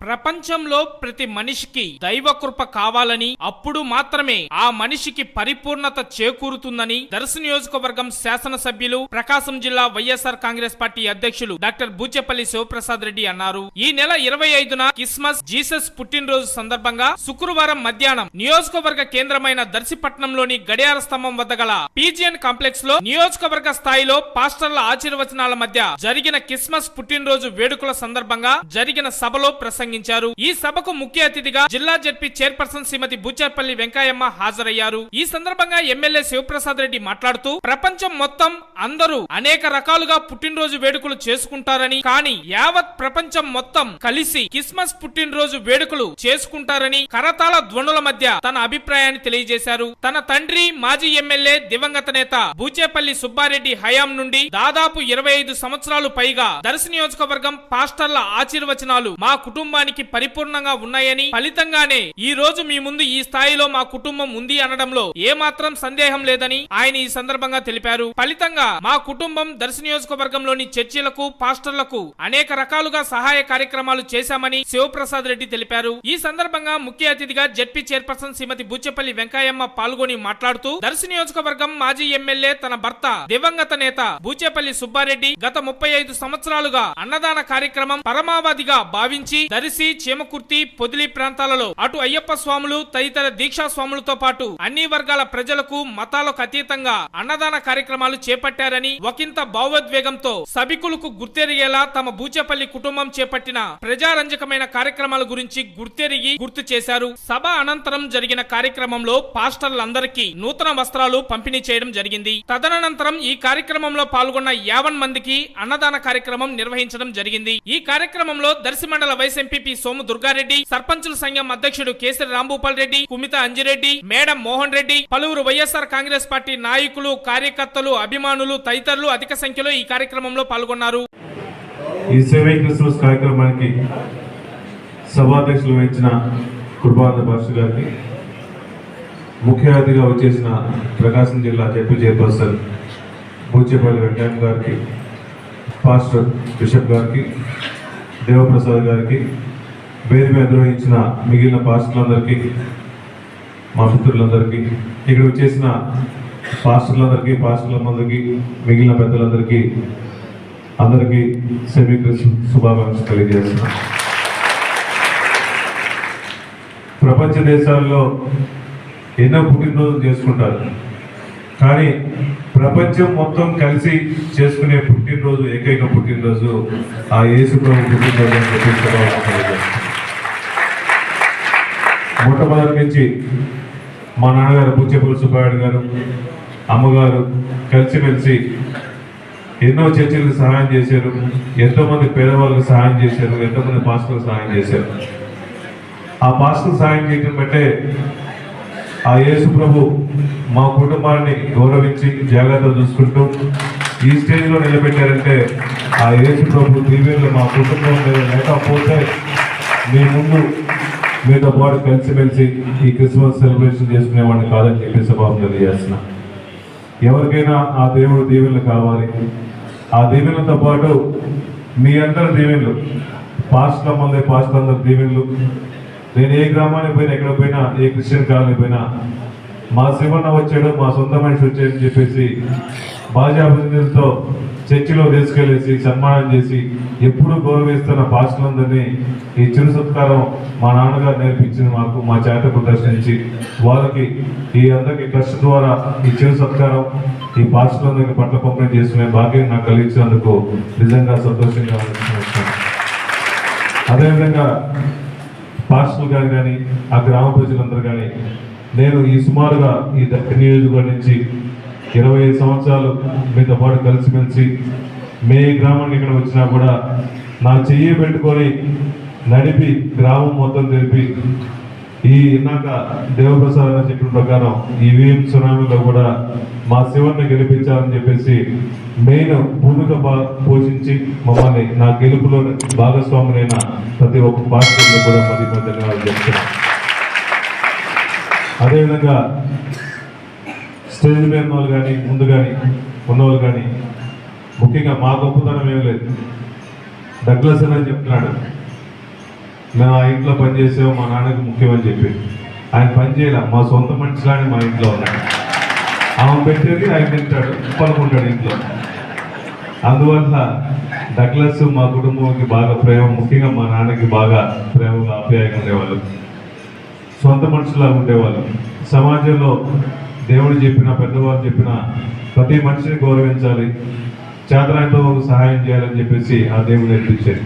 ప్రపంచంలో ప్రతి మనిషికి దైవ కృప కావాలని అప్పుడు మాత్రమే ఆ మనిషికి పరిపూర్ణత చేకూరుతుందని దర్శ నియోజకవర్గం శాసనసభ్యులు ప్రకాశం జిల్లా వైఎస్ఆర్ కాంగ్రెస్ పార్టీ అధ్యక్షులు డాక్టర్ బూచెపల్లి శివప్రసాద్ రెడ్డి అన్నారు. ఈ నెల ఇరవై ఐదున క్రిస్మస్ జీసస్ పుట్టినరోజు సందర్భంగా శుక్రవారం మధ్యాహ్నం నియోజకవర్గ కేంద్రమైన దర్శిపట్నంలోని గడియార స్తంభం వద్ద గల పీజిఎన్ కాంప్లెక్స్లో నియోజకవర్గ స్థాయిలో పాస్టర్ల ఆశీర్వచనాల మధ్య జరిగిన క్రిస్మస్ పుట్టినరోజు వేడుకల సందర్భంగా జరిగిన సభలో ప్రసంగ ప్రసంగించారు ఈ సభకు ముఖ్య అతిథిగా జిల్లా జడ్పీ చైర్పర్సన్ శ్రీమతి బుచ్చార్పల్లి వెంకయ్యమ్మ హాజరయ్యారు. ఈ సందర్భంగా ఎమ్మెల్యే శివప్రసాద్ రెడ్డి మాట్లాడుతూ ప్రపంచం మొత్తం అందరూ అనేక రకాలుగా పుట్టినరోజు వేడుకలు చేసుకుంటారని కానీ యావత్ ప్రపంచం మొత్తం కలిసి క్రిస్మస్ పుట్టినరోజు వేడుకలు చేసుకుంటారని కరతాళ ధ్వనుల మధ్య తన అభిప్రాయాన్ని తెలియజేశారు. తన తండ్రి మాజీ ఎమ్మెల్యే దివంగత నేత బూచేపల్లి సుబ్బారెడ్డి హయాం నుండి దాదాపు ఇరవై ఐదు సంవత్సరాలు పైగా దర్శ నియోజకవర్గం పాస్టర్ల ఆశీర్వచనాలు మా కుటుంబ కుటుంబానికి పరిపూర్ణంగా ఉన్నాయని ఫలితంగానే ఈ రోజు మీ ముందు ఈ స్థాయిలో మా కుటుంబం ఉంది అనడంలో ఏమాత్రం సందేహం లేదని ఆయన ఈ సందర్భంగా తెలిపారు. ఫలితంగా మా కుటుంబం దర్శ నియోజకవర్గంలోని చర్చిలకు పాస్టర్లకు అనేక రకాలుగా సహాయ కార్యక్రమాలు చేశామని శివప్రసాద్ రెడ్డి తెలిపారు. ఈ సందర్భంగా ముఖ్య అతిథిగా జడ్పీ చైర్పర్సన్ శ్రీమతి బుచ్చపల్లి వెంకయ్యమ్మ పాల్గొని మాట్లాడుతూ దర్శ నియోజకవర్గం మాజీ ఎమ్మెల్యే తన భర్త దివంగత నేత బూచేపల్లి సుబ్బారెడ్డి గత ముప్పై ఐదు సంవత్సరాలుగా అన్నదాన కార్యక్రమం పరమావధిగా భావించి దరి అరిసి చీమకుర్తి పొదిలి ప్రాంతాలలో అటు అయ్యప్ప స్వాములు తదితర దీక్షా స్వాములతో పాటు అన్ని వర్గాల ప్రజలకు మతాలకు అతీతంగా అన్నదాన కార్యక్రమాలు చేపట్టారని ఒకంత భావోద్వేగంతో సభికులకు గుర్తెరిగేలా తమ బూచేపల్లి కుటుంబం చేపట్టిన ప్రజారంజకమైన కార్యక్రమాల గురించి గుర్తెరిగి గుర్తు చేశారు. సభ అనంతరం జరిగిన కార్యక్రమంలో పాస్టర్లందరికీ నూతన వస్త్రాలు పంపిణీ చేయడం జరిగింది. తదనంతరం ఈ కార్యక్రమంలో పాల్గొన్న యావన్ మందికి అన్నదాన కార్యక్రమం నిర్వహించడం జరిగింది. ఈ కార్యక్రమంలో దర్శి మండల వైస్ ఎంపీపీ సోము దుర్గారెడ్డి సర్పంచుల సంఘం అధ్యక్షుడు కేసరి రాంభూపాల్ రెడ్డి కుమిత అంజిరెడ్డి మేడం మోహన్ రెడ్డి పలువురు వైఎస్ఆర్ కాంగ్రెస్ పార్టీ నాయకులు కార్యకర్తలు అభిమానులు తదితరులు అధిక సంఖ్యలో ఈ కార్యక్రమంలో పాల్గొన్నారు. ఈ సేవై క్రిస్మస్ కార్యక్రమానికి సభాధ్యక్షులు వహించిన కృపానంద భాష గారికి ముఖ్య అతిథిగా వచ్చేసిన ప్రకాశం జిల్లా జడ్పీ చైర్పర్సన్ బూచేపల్లి వెంకయ్య గారికి పాస్టర్ బిషప్ గారికి దేవప్రసాద్ గారికి వేదిక నిర్వహించిన మిగిలిన పాస్టర్లందరికీ మా మిత్రులందరికీ ఇక్కడ వచ్చేసిన పాస్టర్లందరికీ పాస్టర్లందరికీ మిగిలిన పెద్దలందరికీ అందరికీ సెమీ శుభాకాంక్షలు తెలియజేస్తున్నాను ప్రపంచ దేశాల్లో ఎన్నో పుట్టినరోజులు చేసుకుంటారు. కానీ ప్రపంచం మొత్తం కలిసి చేసుకునే పుట్టినరోజు ఏకైక పుట్టినరోజు ఆ యేసు ప్రభు పుట్టినరోజు అని చెప్పి శుభాకాంక్షలు మొట్టమొదటి నుంచి మా నాన్నగారు బుచ్చేపల్లి సుబ్బారెడ్డి గారు అమ్మగారు కలిసిమెలిసి ఎన్నో చర్చలకు సహాయం చేశారు. ఎంతోమంది పేదవాళ్ళకి సహాయం చేశారు. ఎంతోమంది పాస్టులకు సహాయం చేశారు. ఆ పాస్టర్ సహాయం చేయడం బట్టే ఆ యేసు ప్రభు మా కుటుంబాన్ని గౌరవించి జాగ్రత్త చూసుకుంటూ ఈ స్టేజ్లో నిలబెట్టారంటే ఆ యేసు ప్రభు దీవెనలు మా కుటుంబం మీద లేకపోతే మీ ముందు మీతో పాటు కలిసిమెలిసి ఈ క్రిస్మస్ సెలబ్రేషన్ చేసుకునేవాడిని కాదని చెప్పి సభావం తెలియజేస్తున్నా. ఎవరికైనా ఆ దేవుడు దీవెనలు కావాలి. ఆ దీవెనలతో పాటు మీ అందరి దీవెనలు పాస్టర్ మంది పాస్టర్ అందరి దీవెనలు. నేను ఏ గ్రామానికి పోయినా ఎక్కడ పోయినా ఏ క్రిస్టియన్ కాలనీ పోయినా మా శివన్న వచ్చాడు మా సొంత మనిషి వచ్చాడని చెప్పేసి బాజాబంధులతో చర్చిలో తీసుకెళ్ళేసి సన్మానం చేసి ఎప్పుడు గౌరవిస్తున్న పాస్టర్లందరినీ ఈ చిరు సత్కారం మా నాన్నగారు నేర్పించింది మాకు మా చేత ప్రదర్శించి వాళ్ళకి ఈ అందరికీ ట్రస్ట్ ద్వారా ఈ చిరు సత్కారం ఈ పాస్టర్లందరికీ పట్ల పంపిణీ చేసుకునే భాగ్యం నాకు కలిగించినందుకు నిజంగా సంతోషంగా అదేవిధంగా పాస్టర్లు గారు కానీ ఆ గ్రామ ప్రజలందరూ కానీ నేను ఈ సుమారుగా ఈ దక్షిణ నియోజకవర్గం నుంచి ఇరవై ఐదు సంవత్సరాలు మీతో పాటు కలిసిమెలిసి మే గ్రామానికి ఇక్కడ వచ్చినా కూడా నా చెయ్యి పెట్టుకొని నడిపి గ్రామం మొత్తం తెలిపి ఈ ఇందాక దేవప్రసాద్ అని చెప్పిన ప్రకారం ఈ వీఎం సునామీలో కూడా మా శివన్ని గెలిపించాలని చెప్పేసి మెయిన్ భూమిక పోషించి మమ్మల్ని నా గెలుపులో భాగస్వాములైన ప్రతి ఒక్క పార్టీలో కూడా మరి మరి ధన్యవాదాలు చెప్తున్నాను. అదేవిధంగా స్టేజ్ మీద వాళ్ళు కానీ ముందు కానీ ఉన్నవాళ్ళు కానీ ముఖ్యంగా మా గొప్పతనం ఏం లేదు. డగ్లస్ అని చెప్తున్నాడు. మేము ఆ ఇంట్లో పనిచేసాము మా నాన్నకి ముఖ్యమని చెప్పి. ఆయన పని చేయలే మా సొంత మనిషిలానే మా ఇంట్లో ఉన్నాడు. ఆమె పెట్టేది ఆయన తింటాడు పనుకుంటాడు ఇంట్లో. అందువల్ల డగ్లస్ మా కుటుంబంకి బాగా ప్రేమ ముఖ్యంగా మా నాన్నకి బాగా ప్రేమగా ఆప్యాయంగా ఉండేవాళ్ళు సొంత మనుషులాగా ఉండేవాళ్ళు. సమాజంలో దేవుడు చెప్పిన పెద్దవాళ్ళు చెప్పిన ప్రతి మనిషిని గౌరవించాలి. చేతనంతో సహాయం చేయాలని చెప్పేసి ఆ దేవుడు నేర్పించేది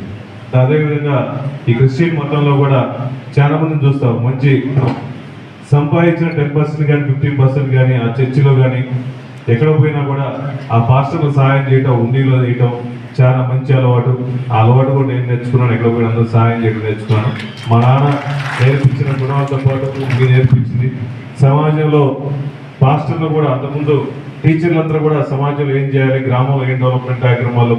అదేవిధంగా ఈ క్రిస్టియన్ మతంలో కూడా చాలా మందిని చూస్తాం. మంచి సంపాదించిన టెన్ పర్సెంట్ కానీ ఫిఫ్టీన్ పర్సెంట్ కానీ ఆ చర్చిలో కానీ ఎక్కడ పోయినా కూడా ఆ పాస్టర్లు సహాయం చేయటం ఉండిలో చేయటం చాలా మంచి అలవాటు. ఆ అలవాటు కూడా నేను నేర్చుకున్నాను. ఎక్కడ పోయినా అందరూ సహాయం చేయడం నేర్చుకున్నాను. మా నాన్న నేర్పించిన గుణాలతో పాటు మీరు నేర్పించింది. సమాజంలో పాస్టర్లు కూడా అంతకుముందు టీచర్లందరూ కూడా సమాజంలో ఏం చేయాలి గ్రామంలో ఏం డెవలప్మెంట్ కార్యక్రమాలు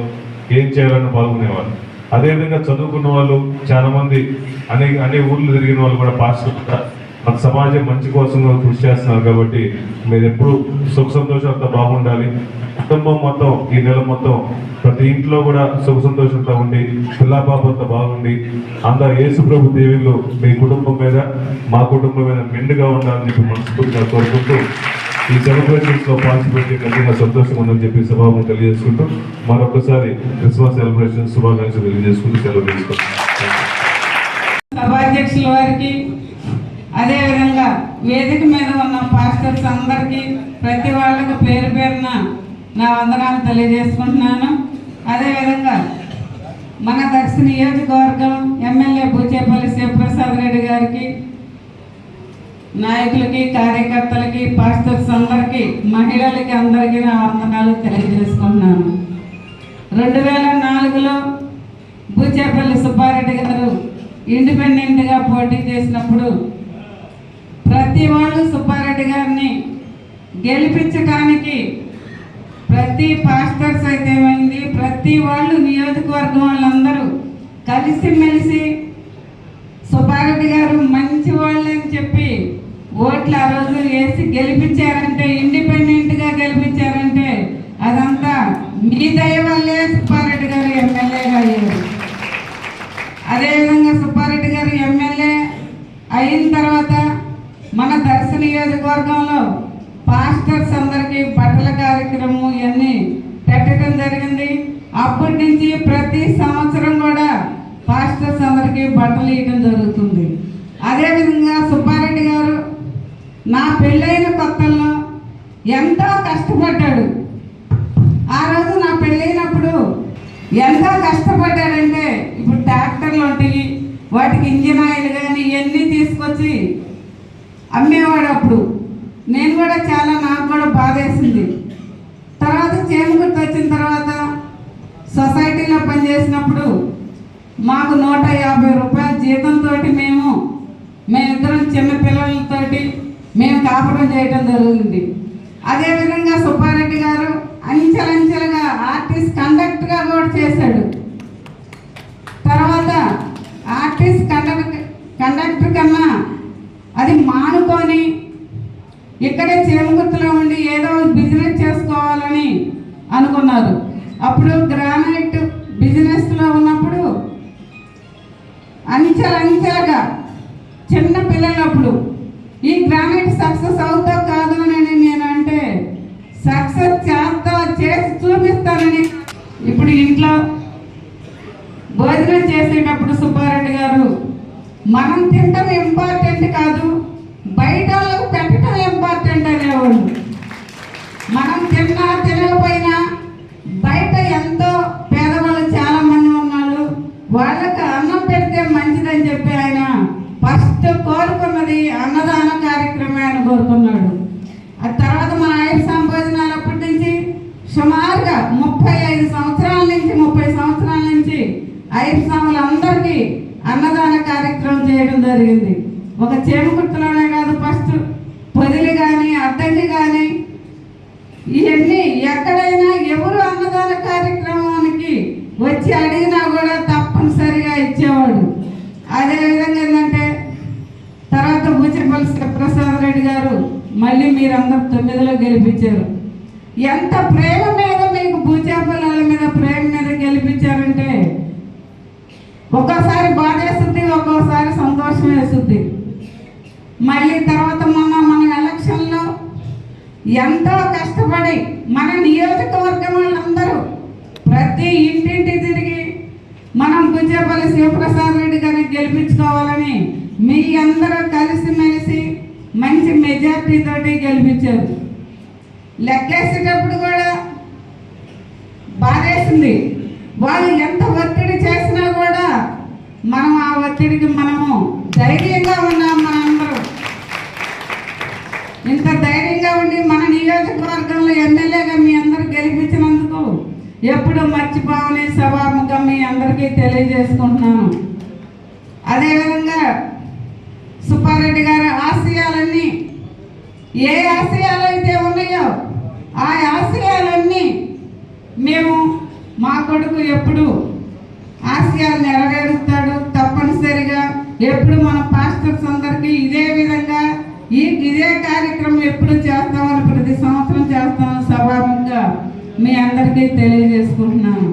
ఏం చేయాలని పాల్గొనేవారు. అదేవిధంగా చదువుకున్న వాళ్ళు చాలామంది అనేక అనేక అనే ఊర్లు తిరిగిన వాళ్ళు కూడా పాస్టర్ కూడా మన సమాజం మంచి కోసం కృషి చేస్తున్నారు కాబట్టి మీరు ఎప్పుడు సుఖ సంతోషాలతో బాగుండాలి. కుటుంబం మొత్తం ఈ నెల మొత్తం ప్రతి ఇంట్లో కూడా సుఖ సంతోషంతో ఉండి పిల్లా పాపంతో బాగుండి. అందరు యేసు ప్రభు దేవీలు మీ కుటుంబం మీద మా కుటుంబం మీద మెండుగా ఉండాలని చెప్పి మనస్ఫూర్తిగా కోరుకుంటూ ఈ సెలబ్రేషన్స్లో పార్టిసిపేట్ కలిగిన సంతోషం ఉందని చెప్పి సభాము తెలియజేసుకుంటూ మరొకసారి క్రిస్మస్ సెలబ్రేషన్ శుభాకాంక్షలు తెలియజేసుకుంటూ సెలవు తీసుకుంటాం సభాధ్యక్షుల వారికి అదేవిధంగా వేదిక మీద ఉన్న పాస్టర్స్ అందరికీ ప్రతి వాళ్ళకు పేరు పేరున నా వందనాలు తెలియజేసుకుంటున్నాను. అదేవిధంగా మన దక్షిణ నియోజకవర్గం ఎమ్మెల్యే బుచ్చేపల్లి శివప్రసాద్ రెడ్డి గారికి నాయకులకి కార్యకర్తలకి పాస్టర్స్ అందరికీ మహిళలకి అందరికీ నా వందనాలు తెలియజేసుకుంటున్నాను. రెండు వేల నాలుగులో బూచేపల్లి సుబ్బారెడ్డి గారు ఇండిపెండెంట్గా పోటీ చేసినప్పుడు ప్రతి వాళ్ళు సుబ్బారెడ్డి గారిని గెలిపించడానికి ప్రతి పాస్టర్స్ అయితే ఏమైంది? ప్రతి వాళ్ళు నియోజకవర్గం వాళ్ళందరూ కలిసిమెలిసి సుబ్బారెడ్డి గారు మంచి వాళ్ళని చెప్పి ఓట్లు ఆ రోజు వేసి గెలిపించారంటే ఇండిపెండెంట్గా గెలిపించారంటే అదంతా మీ దైవ వల్లే సుబ్బారెడ్డి గారు ఎమ్మెల్యేగా అయ్యారు అదేవిధంగా సుబ్బారెడ్డి గారు ఎమ్మెల్యే అయిన తర్వాత మన దర్శ నియోజకవర్గంలో పాస్టర్స్ అందరికీ బట్టల కార్యక్రమం ఇవన్నీ పెట్టడం జరిగింది అప్పటి నుంచి ప్రతి సంవత్సరం కూడా పాస్టర్స్ అందరికీ బట్టలు ఇవ్వడం జరుగుతుంది. అదేవిధంగా సుబ్బారెడ్డి గారు నా పెళ్ళైన కొత్తల్లో ఎంతో కష్టపడ్డాడు. ఆ రోజు నా పెళ్ళైనప్పుడు ఎంతో కష్టపడ్డాడంటే ఇప్పుడు ట్రాక్టర్లు ఉంటాయి వాటికి ఇంజిన్ ఆయిల్ కానీ ఇవన్నీ తీసుకొచ్చి అమ్మేవాడు అప్పుడు. నేను కూడా చాలా నాకు కూడా బాధేసింది. తర్వాత చేమగుర్తు వచ్చిన తర్వాత సొసైటీలో పనిచేసినప్పుడు మాకు నూట యాభై రూపాయల జీతంతో మేము మేమిద్దరం చిన్న పిల్లలతోటి మేము కాపురం చేయడం జరిగింది. అదేవిధంగా సుబ్బారెడ్డి గారు అంచెలంచెలుగా ఆర్టిస్ట్ కండక్టర్గా కూడా చేశాడు. తర్వాత ఆర్టిస్ట్ కండక్టర్ కండక్టర్ కన్నా అది మానుకొని ఇక్కడే చేమగుర్తులో ఉండి ఏదో బిజినెస్ చేసుకోవాలని అనుకున్నారు. అప్పుడు గ్రానైట్ బిజినెస్లో ఉన్నప్పుడు అంచెలంచెలుగా చిన్న పిల్లలప్పుడు ఈ గ్రానైట్ సక్సెస్ అవుతా కాదు అని నేను అంటే సక్సెస్ చేస్తా చేసి చూపిస్తానని. ఇప్పుడు ఇంట్లో భోజనం చేసేటప్పుడు సుబ్బారెడ్డి గారు మనం తింటాం ఇంపార్టెంట్ కాదు. బయట వాళ్ళకు జరిగింది. ఒక చేమకుర్తిలోనే కాదు ఫస్ట్ పొదిలి కానీ అద్దంకి కానీ ఇవన్నీ ఎక్కడైనా ఎవరు అన్నదాన కార్యక్రమానికి వచ్చి అడిగినా కూడా తప్పనిసరిగా ఇచ్చేవాడు. అదేవిధంగా ఏంటంటే తర్వాత బూచిపల్లి ప్రసాద్ రెడ్డి గారు మళ్ళీ మీరందరూ తొమ్మిదిలో గెలిపించారు. ఎంత ప్రేమ మీద మీకు భూచేపల్లాల మీద ప్రేమ మీద గెలిపించారంటే ఒక్కోసారి బాధ ఒక్కోసారి మోసం వేస్తుంది మళ్ళీ తర్వాత మొన్న మన ఎలక్షన్లో ఎంతో కష్టపడి మన నియోజకవర్గం వాళ్ళందరూ ప్రతి ఇంటింటి తిరిగి మనం గుజ్జపల్లి శివప్రసాద్ రెడ్డి గారిని గెలిపించుకోవాలని మీ అందరూ కలిసిమెలిసి మంచి మెజార్టీ తోటి గెలిపించారు. లెక్కేసేటప్పుడు కూడా బాధేసింది. వాళ్ళు ఎంత ఒత్తిడి ఒత్తిడికి మనము ధైర్యంగా ఉన్నాం మనందరూ. ఇంత ధైర్యంగా ఉండి మన నియోజకవర్గంలో ఎమ్మెల్యేగా మీ అందరూ గెలిపించినందుకు ఎప్పుడు మర్చిపోవని సభాముఖం మీ అందరికీ తెలియజేసుకుంటున్నాను. అదేవిధంగా సుబ్బారెడ్డి గారి ఆశయాలన్నీ ఏ ఆశయాలు అయితే ఉన్నాయో ఆ ఆశయాలన్నీ మేము మా కొడుకు ఎప్పుడు ఆశయాలు నెరవేరుస్తాం ఎప్పుడు మన పాస్టర్స్ అందరికీ ఇదే విధంగా ఈ ఇదే కార్యక్రమం ఎప్పుడు చేస్తామని ప్రతి సంవత్సరం చేస్తామని సభాముఖంగా మీ అందరికీ తెలియజేసుకుంటున్నాను.